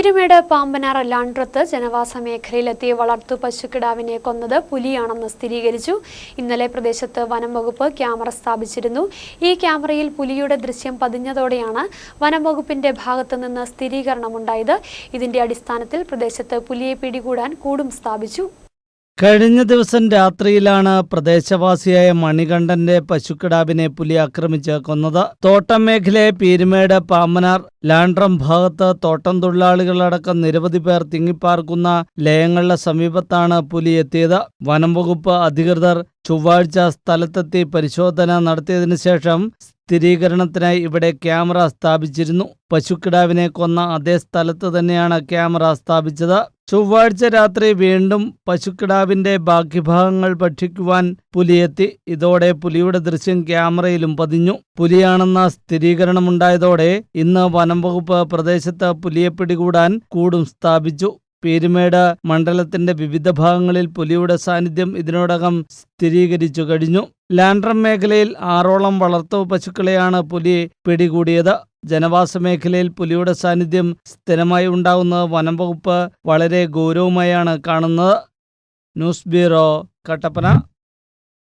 പീരുമേട് പാമ്പനാർ ലാൻഡ്രത്ത് ജനവാസ മേഖലയിലെത്തിയ വളർത്തു പശുക്കിടാവിനെ കൊന്നത് പുലിയാണെന്ന് സ്ഥിരീകരിച്ചു. ഇന്നലെ പ്രദേശത്ത് വനം വകുപ്പ് ക്യാമറ സ്ഥാപിച്ചിരുന്നു. ഈ ക്യാമറയിൽ പുലിയുടെ ദൃശ്യം പതിഞ്ഞതോടെയാണ് വനം വകുപ്പിന്റെ ഭാഗത്തു നിന്ന് സ്ഥിരീകരണമുണ്ടായത്. ഇതിന്റെ അടിസ്ഥാനത്തിൽ പ്രദേശത്ത് പുലിയെ പിടികൂടാൻ കൂടും സ്ഥാപിച്ചു. കഴിഞ്ഞ ദിവസം രാത്രിയിലാണ് പ്രദേശവാസിയായ മണികണ്ഠന്റെ പശുക്കിടാവിനെ പുലി ആക്രമിച്ച് കൊന്നത്. തോട്ടം മേഖലയെ പീരുമേട് പാമ്പനാർ ലാൻഡ്രം ഭാഗത്ത് തോട്ടം തൊഴിലാളികളടക്കം നിരവധി പേർ തിങ്ങിപ്പാർക്കുന്ന ലയങ്ങളുടെ സമീപത്താണ് പുലി എത്തിയത്. വനം വകുപ്പ് അധികൃതർ ചൊവ്വാഴ്ച സ്ഥലത്തെത്തി പരിശോധന നടത്തിയതിനു ശേഷം സ്ഥിരീകരണത്തിനായി ഇവിടെ ക്യാമറ സ്ഥാപിച്ചിരുന്നു. പശുക്കിടാവിനെ കൊന്ന അതേ സ്ഥലത്ത് തന്നെയാണ് ക്യാമറ സ്ഥാപിച്ചത്. ചൊവ്വാഴ്ച രാത്രി വീണ്ടും പശുക്കിടാവിന്റെ ബാക്കി ഭാഗങ്ങൾ ഭക്ഷിക്കുവാൻ പുലിയെത്തി. ഇതോടെ പുലിയുടെ ദൃശ്യം ക്യാമറയിലും പതിഞ്ഞു. പുലിയാണെന്ന സ്ഥിരീകരണമുണ്ടായതോടെ ഇന്ന് വനം വകുപ്പ് പ്രദേശത്ത് പുലിയെ പിടികൂടാൻ കൂടും സ്ഥാപിച്ചു. പീരുമേട് മണ്ഡലത്തിന്റെ വിവിധ ഭാഗങ്ങളിൽ പുലിയുടെ സാന്നിധ്യം ഇതിനോടകം സ്ഥിരീകരിച്ചു കഴിഞ്ഞു. ലാൻഡ്രം മേഖലയിൽ ആറോളം വളർത്തു പശുക്കളെയാണ് പുലി പിടികൂടിയത്. ജനവാസ മേഖലയിൽ പുലിയുടെ സാന്നിധ്യം സ്ഥിരമായി ഉണ്ടാകുന്നത് വനം വകുപ്പ് വളരെ ഗൗരവമായാണ് കാണുന്നത്. News bureau Kattappana.